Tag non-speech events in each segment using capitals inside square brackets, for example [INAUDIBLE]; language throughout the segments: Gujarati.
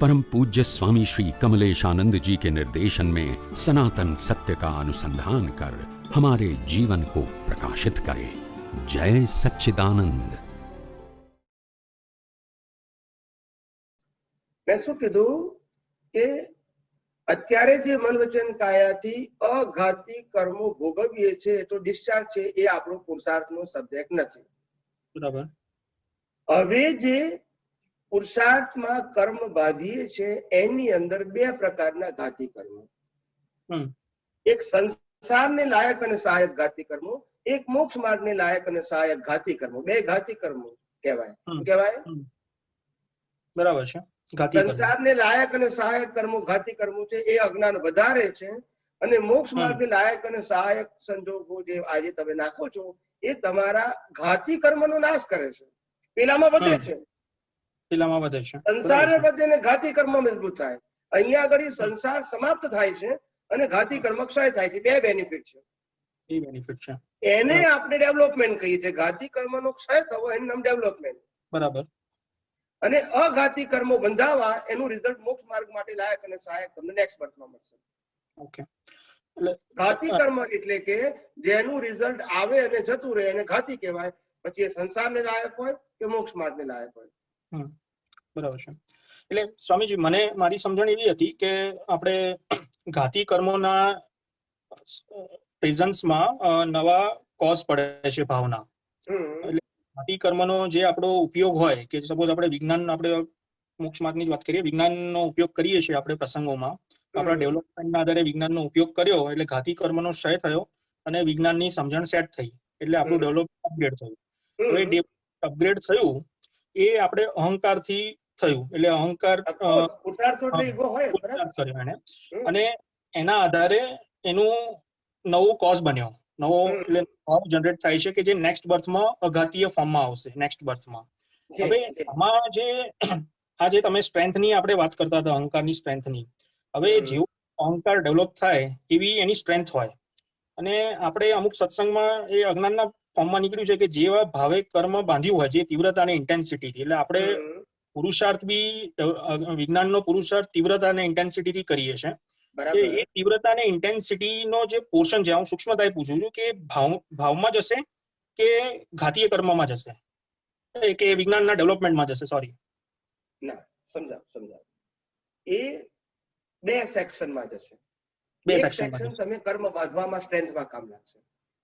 परम पूज्य स्वामी श्री कमलेशानंद जी के निर्देशन में सनातन सत्य का अनुसंधान कर हमारे जीवन को प्रकाशित करे जय सच्चिदानंद મેં શું કીધું કે અત્યારે જે મન વચન કાયાથી અઘાતી કર્મો ભોગવીએ છે તો ડિસ્ચાર્જ છે એ આપણો પુરુષાર્થનો સબ્જેક્ટ નથી બરાબર હવે જે પુરુષાર્થમાં કર્મ બાંધીએ છે એની અંદર બે પ્રકારના ઘાતી કર્મો. એક સંસારને લાયક અને સહાયક ઘાતી કર્મો એક મોક્ષ માર્ગને લાયક અને સહાયક ઘાતી કર્મો. બે ઘાતી કર્મો કહેવાય. કહેવાય? બરાબર છે. સંસારને લાયક અને સહાયક કર્મો ઘાતી કર્મો છે એ અજ્ઞાન વધારે છે અને મોક્ષ. માર્ગને લાયક અને સહાયક સંજોગો જે આજે તમે નાખો છો એ તમારા ઘાતી કર્મનો નાશ કરે છે. પેલામાં વધે છે. પેલામાં વધે છે. સંસારને બરાબર વધે ને ઘાતી કર્મ મજબૂત થાય. અહીંયા આગળ સંસાર સમાપ્ત થાય છે અને ઘાતી કર્મ ક્ષય થાય છે. બે બેનિફિટ છે. એ બેનિફિટ છે. એને આપણે ડેવલપમેન્ટ કહીએ છીએ. ઘાતી કર્મનો ક્ષય થવો એનું નામ ડેવલપમેન્ટ બરાબર. અને અઘાતી કર્મો બંધાવા એનું રિઝલ્ટ મોક્ષ માર્ગ માટે લાયક અને સહાયક તમને નેક્સ્ટ બર્થમાં મળશે. ઓકે. ઘાતી કર્મ એટલે કે જેનું રિઝલ્ટ આવે અને જતું રહે એને ઘાતી કહેવાય. પછી એ સંસારને લાયક હોય કે મોક્ષ માર્ગને લાયક હોય? બરાબર છે. એટલે સ્વામીજી મને મારી સમજણ એવી હતી કે આપણે ઘાતી કર્મોના પ્રેઝન્સમાં નવા કોઝ પડે છે ભાવના. એટલે ઘાતી કર્મનો જે આપણો ઉપયોગ હોય કે સપોઝ આપણે વિજ્ઞાન આપણે મોક્ષ માર્ગની વાત કરીએ વિજ્ઞાનનો ઉપયોગ કરીએ છીએ આપણે પ્રસંગોમાં. આપણા. ડેવલપમેન્ટના આધારે વિજ્ઞાનનો ઉપયોગ કર્યો એટલે ઘાતી કર્મનો ક્ષય થયો અને વિજ્ઞાનની સમજણ સેટ થઈ. એટલે આપણું ડેવલપમેન્ટ ડેવલપ અપગ્રેડ થયું. હવે અપગ્રેડ થયું એ આપણે અહંકારથી થયું. એટલે અહંકાર કર્યો એને. અને એના આધારે એનું નવો કોઝ બન્યો. નવો એટલે નવો જનરેટ થાય છે કે જે નેક્સ્ટ બર્થમાં અઘાતીય ફોર્મમાં આવશે નેક્સ્ટ બર્થમાં હવે આમાં જે [CLEARS THROAT] આ જે તમે સ્ટ્રેન્થની આપણે વાત કરતા હતા અહંકારની સ્ટ્રેન્થની હવે જેવું અહંકાર ડેવલપ થાય એવી એની સ્ટ્રેન્થ હોય. અને આપણે અમુક સત્સંગમાં એ અજ્ઞાનના ફોર્મમાં નીકળ્યું છે કે જેવા ભાવે કર્મ બાંધ્યું હોય જે તીવ્રતા અને ઇન્ટેન્સિટી એટલે આપણે. પુરુષાર્થ બી વિજ્ઞાનનો પુરુષાર્થ તીવ્રતા અને ઇન્ટેન્સિટીથી કરીએ છે બરાબર. એ તીવ્રતા અને ઇન્ટેન્સિટીનો જે પોર્શન છે હું સૂક્ષ્મતાએ પૂછું છું કે ભાવ ભાવમાં જશે કે ઘાતીય કર્મમાં જશે? કે વિજ્ઞાનના ડેવલપમેન્ટમાં જશે સોરી ના સમજાવ સમજાવ. એ બે સેક્શનમાં જશે. બે સેક્શન તમે કર્મ બાંધવામાં સ્ટ્રેન્થમાં કામ લાગશે.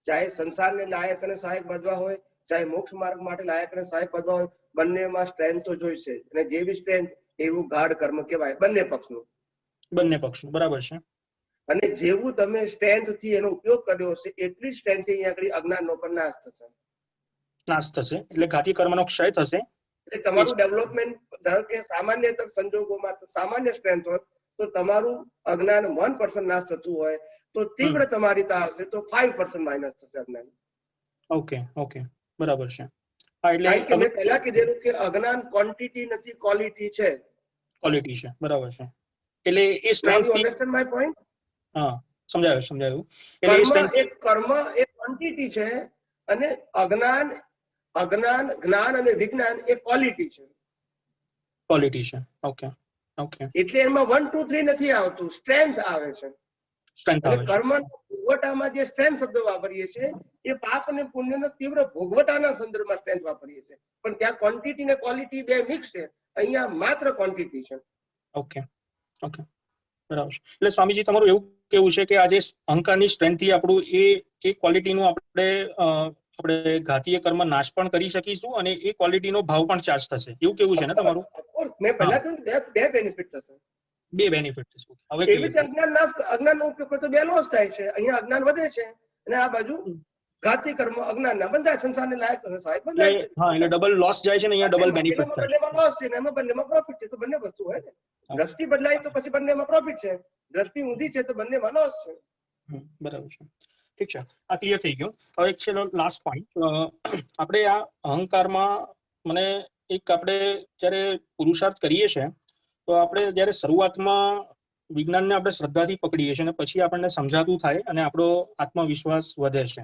ચાહે સંસારને લાયક અને સહાયક બાંધવા હોય ચાહે મોક્ષ માર્ગ માટે લાયક અને સહાયક બાંધવા હોય બંનેમાં સ્ટ્રેન્થ તો જોઈશે. અને જેવી સ્ટ્રેન્થ એવું ગાઢ કર્મ કહેવાય. બંને પક્ષનું. બંને પક્ષનું. બરાબર છે. અને જેવું તમે સ્ટ્રેન્થથી એનો ઉપયોગ કર્યો હશે એટલી સ્ટ્રેન્થથી અહીંયા આગળ અજ્ઞાનનો પણ નાશ થશે. નાશ થશે. એટલે ઘાતી કર્મનો ક્ષય થશે. એટલે તમારું ડેવલપમેન્ટ ધારો કે સામાન્ય સંજોગોમાં સામાન્ય સ્ટ્રેન્થ હોય તો તમારું અજ્ઞાન વન પર્સન્ટ નાશ થતું હોય તો તીવ્ર તમારીતા હશે તો ફાઈવ પર્સન્ટ માઇનસ થશે અજ્ઞાન. ઓકે ઓકે બરાબર છે. હા એટલે મેં પહેલા કીધેલું કે અજ્ઞાન ક્વોન્ટિટી નથી ક્વોલિટી છે. ક્વોલિટી છે બરાબર છે. એટલે એ સ્ટ્રેન્થ અન્ડરસ્ટેન્ડ માય પોઈન્ટ હા સમજાયું સમજાયું. એટલે એક કર્મ એ ક્વોન્ટિટી છે અને અજ્ઞાન અજ્ઞાન જ્ઞાન અને વિજ્ઞાન એ ક્વોલિટી છે. ક્વોલિટી છે. ઓકે ઓકે એટલે એમાં વન ટુ થ્રી નથી આવતું. સ્ટ્રેન્થ આવે છે. કર્મ ભોગવટામાં જે સ્ટ્રેન્થ શબ્દ વાપરીએ છીએ એ પાપ અને પુણ્યનો તીવ્ર ભોગવટાના સંદર્ભમાં સ્ટ્રેન્થ વાપરીએ છીએ. પણ ત્યાં ક્વોન્ટિટી ને ક્વોલિટી બે મિક્સ છે અહીંયા માત્ર ક્વોન્ટિટી છે. ઓકે ઓકે બરાબર એટલે સ્વામીજી તમારું એવું કેવું છે કે આજે અહંકારની સ્ટ્રેન્થથી આપણું એ એ ક્વોલિટીનું આપણે આપણે ઘાતીય કર્મ નાશ પણ કરી શકીશું અને એ ક્વોલિટીનો ભાવ પણ ચાર્જ થશે. એવું કેવું છે ને તમારું? મેં પહેલા કહ્યું બે બેનિફિટ થશે. બે બેનિફિટ છે. હવે એવી. રીતે અજ્ઞાન નાશ અજ્ઞાનનો ઉપયોગ કરતો બે લોસ થાય છે. અહીંયા અજ્ઞાન વધે છે અને આ બાજુ ઘાતી કર્મ અજ્ઞાનના બંધાય સંસારને લાયક અને સહાયક બંધાય હા એટલે ડબલ લોસ જાય છે ને અહીંયા ડબલ બેનિફિટ થાય. બંનેમાં લોસ છે ને એમાં બંનેમાં પ્રોફિટ છે. તો બંને વસ્તુ હોય ને. દ્રષ્ટિ બદલાય તો પછી બંનેમાં પ્રોફિટ છે. દ્રષ્ટિ ઊંધી છે તો બંનેમાં લોસ છે. બરાબર છે. ઠીક છે. આ ક્લિયર થઈ ગયો. હવે એક છે લાસ્ટ પોઈન્ટ આપણે આ અહંકારમાં મને એક આપણે જ્યારે પુરુષાર્થ કરીએ છીએ તો આપણે જ્યારે શરૂઆતમાં વિજ્ઞાનને આપણે શ્રદ્ધાથી પકડીએ છીએ અને પછી આપણને સમજાતું થાય અને આપણો આત્મવિશ્વાસ વધે છે.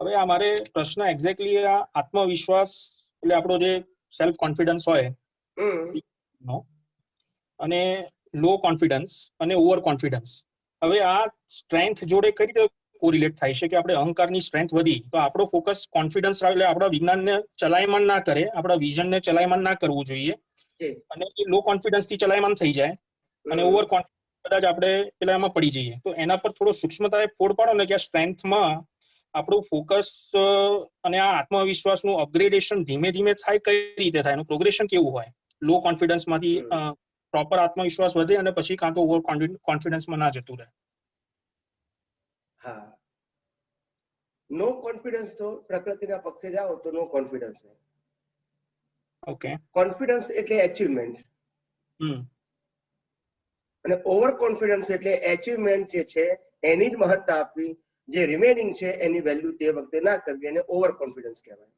હવે આ મારે પ્રશ્ન એક્ઝેક્ટલી આ આત્મવિશ્વાસ એટલે આપણો જે સેલ્ફ કોન્ફિડન્સ હોય અને લો કોન્ફિડન્સ અને ઓવર કોન્ફિડન્સ હવે આ સ્ટ્રેન્થ જોડે કઈ રીતે કોરિલેટ થાય છે કે આપણે અહંકારની સ્ટ્રેન્થ વધી? તો આપણો ફોકસ કોન્ફિડન્સ એટલે આપણા વિજ્ઞાનને ચલાયમાન ના કરે આપણા વિઝનને ચલાયમાન ના કરવું જોઈએ. અને એ લો કોન્ફિડન્સથી ચલાયમાન થઈ જાય. અને ઓવર કોન્ફિડન્સ કદાચ આપણે પેલા એમાં પડી જઈએ. તો એના પર થોડો સૂક્ષ્મતા ફોડ પાડો ને કે આ સ્ટ્રેન્થમાં આપણું ફોકસ અને આ આત્મવિશ્વાસનું અપગ્રેડેશન ધીમે ધીમે થાય કઈ રીતે થાય? એનું પ્રોગ્રેશન કેવું હોય? લો કોન્ફિડન્સમાંથી માંથી પ્રોપર આત્મવિશ્વાસ વધે અને પછી કાં તો ઓવર કોન્ફિડન્સમાં ના જતું રહે. હા. નો કોન્ફિડન્સ તો પ્રકૃતિના પક્ષે જાઓ તો નો કોન્ફિડન્સ ઓકે કોન્ફિડન્સ એટલે એચિવમેન્ટ હમ. અને ઓવર કોન્ફિડન્સ એટલે એચિવમેન્ટ જે છે એની જ મહત્તા આપવી જે રિમેનિંગ છે એની વેલ્યુ તે વખતે ના કરવી એને ઓવર કોન્ફિડન્સ કહેવાય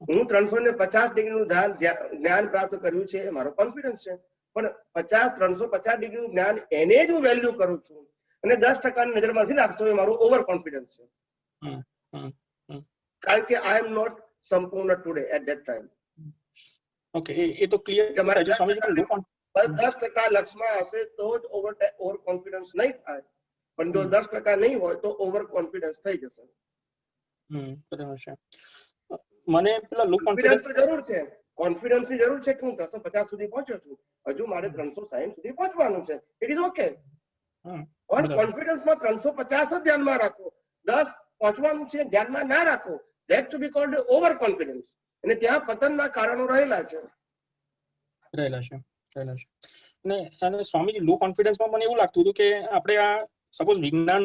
હું ત્રણસો ને પચાસ ડિગ્રીનું જ્ઞાન પ્રાપ્ત કર્યું છે એ મારો કોન્ફિડન્સ છે. પણ પચાસ ત્રણસો પચાસ ડિગ્રીનું જ્ઞાન એને જ હું વેલ્યુ કરું છું. અને દસ ટકાની નજરમાં નથી રાખતો એ મારું ઓવર કોન્ફિડન્સ છે. કારણ કે આઈ એમ નોટ સંપૂર્ણ today at that time okay એ એ તો ક્લિયર તમારે છે સ્વામીજી પણ લો કોન્ફ- દસ ટકા લક્ષમાં હશે તો જ ઓવર ઓવર કોન્ફિડન્સ નહીં થાય પણ જો હમ. દસ ટકા નહીં હોય તો ઓવર કોન્ફિડન્સ થઈ જશે હમ બરાબર છે મને પેલા લો કોન્ફિડન્સ કોન્ફિડન્સ તો જરૂર છે કોન્ફિડન્સની જરૂર છે કે હું ત્રણસો પચાસ સુધી પહોંચ્યો છું। હજુ મારે ત્રણસો સાહીઠ સુધી પહોંચવાનું છે। ઇટ ઇઝ ઓકે હમ, પણ બરાબર. કોન્ફિડન્સમાં ત્રણસો પચાસ જ ધ્યાનમાં રાખો. દસ પહોંચવાનું છે ધ્યાનમાં ના રાખો. That to be called over confidence અને ત્યાં પતનના કારણો રહેલા છે. રહેલા છે રહેલા છે. અને અને સ્વામીજી લો કોન્ફિડન્સમાં મને એવું લાગતું હતું કે આપણે આ સપોઝ વિજ્ઞાન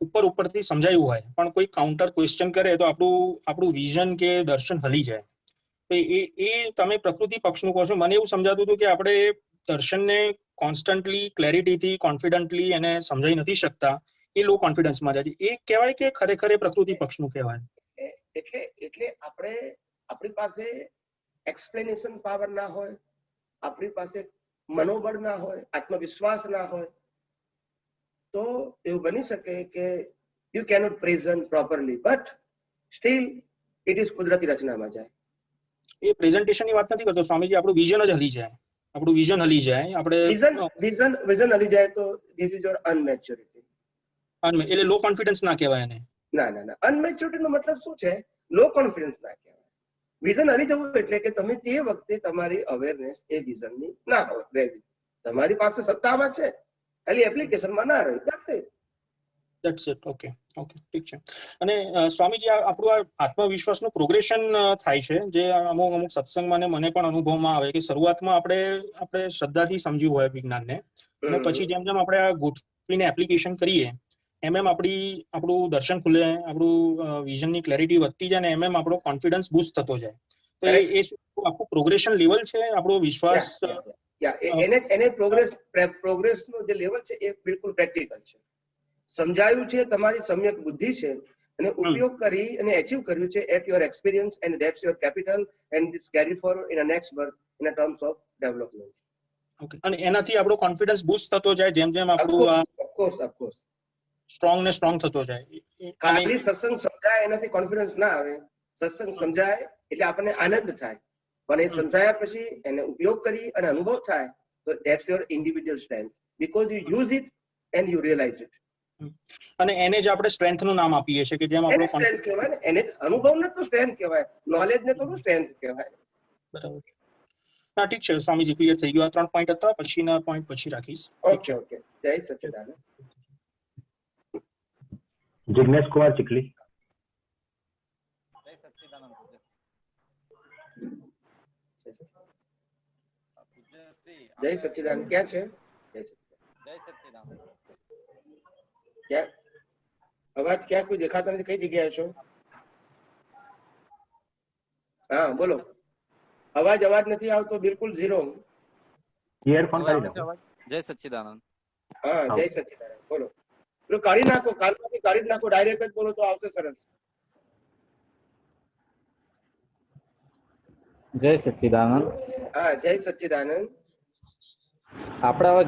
ઉપર ઉપરથી સમજાયું હોય, પણ કોઈ કાઉન્ટર ક્વેશ્ચન કરે તો આપણું આપણું વિઝન કે દર્શન હલી જાય. તો એ એ તમે પ્રકૃતિ પક્ષનું કહો છો, મને એવું સમજાતું હતું કે આપણે દર્શનને કોન્સ્ટન્ટલી ક્લેરિટીથી કોન્ફિડન્ટલી એને સમજાઈ નથી શકતા. એ લો કોન્ફિડન્સમાં જાય છે. એ કહેવાય કે ખરેખર પ્રકૃતિ પક્ષનું કહેવાય? એટલે એટલે આપણે આપણી પાસે એક્સપ્લેનેશન પાવર ના હોય આપણી પાસે મનોબળ ના હોય આત્મવિશ્વાસ ના હોય તો એવું બની શકે કે you cannot present properly but still it is કુદરતી રચનામાં જાય. એ પ્રેઝન્ટેશનની વાત નથી કરતો સ્વામીજી આપણું વિઝન જ હલી જાય. આપણું વિઝન હલી જાય. આપણે વિઝન વિઝન વિઝન હલી જાય તો ધીસ ઇઝ યોર અનમેચ્યોરિટી અનમે- એટલે લો કોન્ફિડન્સ ના કહેવાય એને. ના ના ના. અનમેચ્યોરિટી નો મતલબ શું છે? લો કોન્ફિડન્સ ના કહેવાય. વિઝન હલી જવું એટલે કે તમે તે વખતે તમારી અવેરનેસ એ વિઝનની ના હોય. રહેવી તમારી પાસે સત્તામાં છે. ખાલી એપ્લિકેશનમાં ના રહી. That's it that's it okay okay ઠીક છે. અને સ્વામીજી આ આપણું આ આત્મવિશ્વાસનું પ્રોગ્રેશન થાય છે જે અમુક અમુક સત્સંગમાં ને મને પણ અનુભવમાં આવે કે શરૂઆતમાં આપણે આપણે શ્રદ્ધાથી સમજ્યું હોય વિજ્ઞાનને. અને પછી જેમ જેમ આપણે આ ગોઠવીને એપ્લિકેશન કરીએ એમ એમ આપણી આપણું દર્શન ખુલે આપણું વિઝનની ક્લેરિટી વધતી જાય ને એમ એમ આપણો કોન્ફિડન્સ બુસ્ટ થતો જાય. તો એ આખું પ્રોગ્રેશન લેવલ છે આપણો વિશ્વાસ? એને એને પ્રોગ્રેસ પ્રોગ્રેસનો જે લેવલ છે એ બિલકુલ પ્રેક્ટિકલ છે. સમજાયું છે તમારી સમ્યક બુદ્ધિ છે અને ઉપયોગ કરી અને અચીવ કર્યું છે at your experience and that's your capital and it's carry for in a next work in a terms of development okay અને એનાથી આપણો કોન્ફિડન્સ બુસ્ટ થતો જાય જેમ જેમ આપણું of course of course strong ને સ્ટ્રોંગ થતો જાય. ખાલી સત્સંગ સમજાય એનાથી કોન્ફિડન્સ ના આવે. સત્સંગ સમજાય એટલે આપણને આનંદ થાય. પણ એ સમજાયા પછી એને ઉપયોગ કરી અને અનુભવ થાય તો that's your individual strength because you use it and you realise it અને એને જ આપણે સ્ટ્રેન્થનું નામ આપીએ છીએ કે જેમ આપણો સ્ટ્રેન્થ કહેવાય એને અનુભવ ને તો સ્ટ્રેન્થ કહેવાય. નોલેજ ને તો સ્ટ્રેન્થ કહેવાય. બરાબર. ના ઠીક છે સ્વામીજી ક્લિયર થઈ ગયું આ ત્રણ પોઈન્ટ હતા. પછીના પોઈન્ટ પછી રાખીશ. ઓકે ઓકે જય સચ્ચિદાનંદ જિગ્નેશ કુમાર ચીખલી. જય સચ્ચિદાનંદ. ક્યાં છે? જય અવાજ ક્યાં? કોઈ દેખાતા નથી? કઈ જગ્યાએ છો? હા બોલો. અવાજ અવાજ નથી આવતો. બિલકુલ ઝીરો. ઇયરફોન? જય સચ્ચિદાનંદ. હા હા. જય સચ્ચિદાનંદ. બોલો. પેલું કાઢી નાખો કાલમાંથી કાઢી નાખો ડાયરેક્ટ જ બોલો તો આવશે સરસ. જય સચ્ચિદાનંદ. હા જય સચ્ચિદાનંદ. આપણે હવે